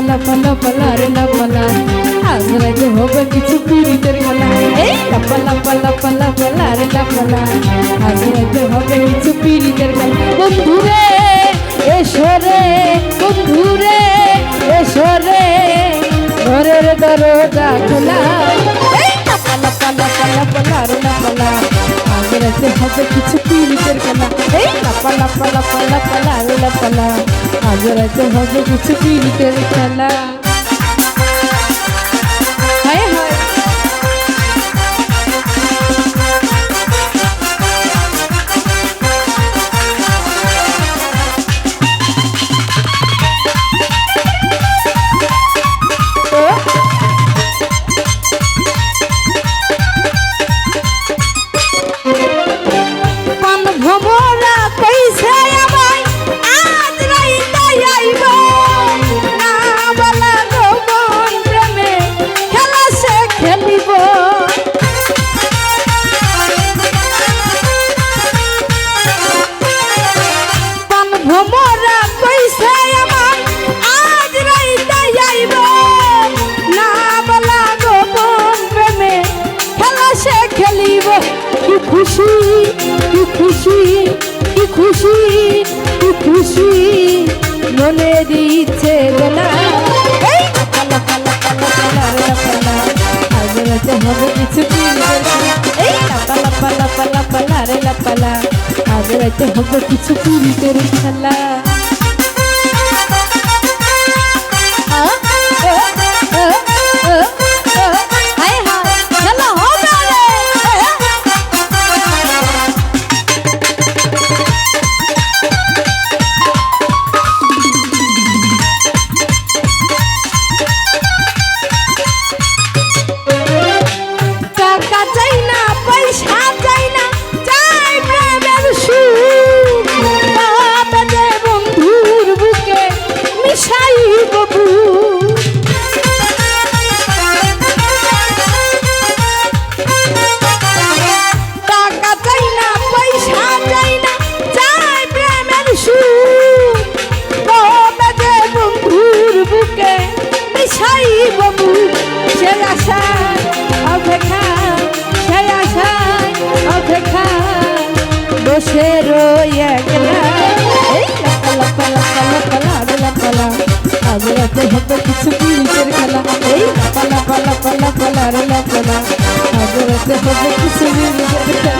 লাপা লাপা লারে লাপা লা আজ রাতে হবে কিছু পীড়িতের খেলা লাপা লাপা লাপা লাপা লারে লাপা লা আজ রাতে হবে কিছু পীড়িতের খেলা বন্ধুরে এসো রে বন্ধুরে এসো রে ঘরের দরজা খোলা লাপা লাপা লাপা লাপা লারে লাপা লা আজ রাতে হবে কিছু পালা পালা পালা পালা লারে লাপা লা আজ রাতে হবে কিছু পীড়িতের খেলা। খুশি, কি খুশি কি খুশি কি খুশি, মনে দিচ্ছে রাতে হবে কিছু পিরিতের খেলা এই! পালা পালা পালা পালা রে পালা হবে কিছু পিরিতের খেলা। আজ রাতে হবে কিছু পিরিতের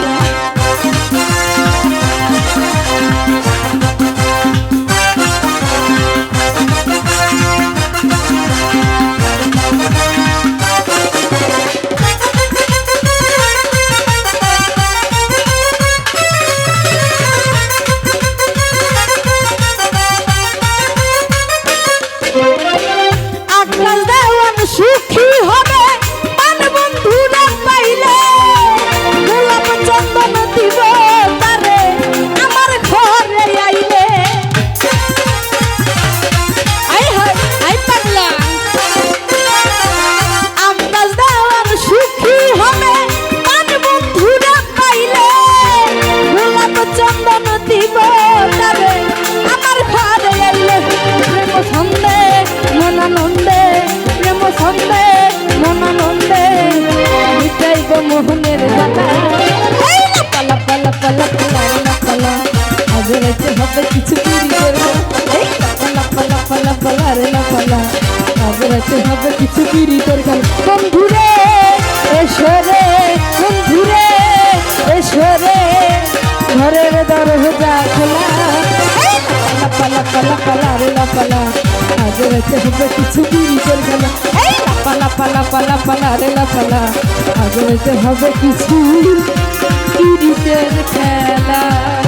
লাপা লাপা লাপা লাপা লাপা আজ রাতে হবে কিছু পিরিতের এই লাপা লাপা লাপা লাপা লারে লাপা লা আজ রাতে হবে কিছু পিরিতের গাল বন্ধুরে, এসো রে, বন্ধুরে, এসো রে, ঘরের দরজা খোলা। এই লাপা লাপা লাপা লারে লাপা লা আজ রাতে হবে কিছু পিরিতের খেলা এই লাপা লাপা লাপা লাপা লারে আজ রাতে হবে কিছু পিরিতের খেলা।